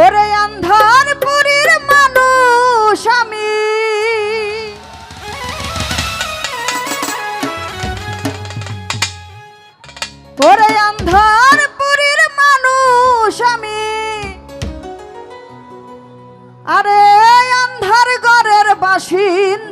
ওরে আন্ধার পুরীর মানুষ আমি। ওরে আন্ধার পুরীর মানুষ আমি। আরে আন্ধার ঘরের বাসিন্দা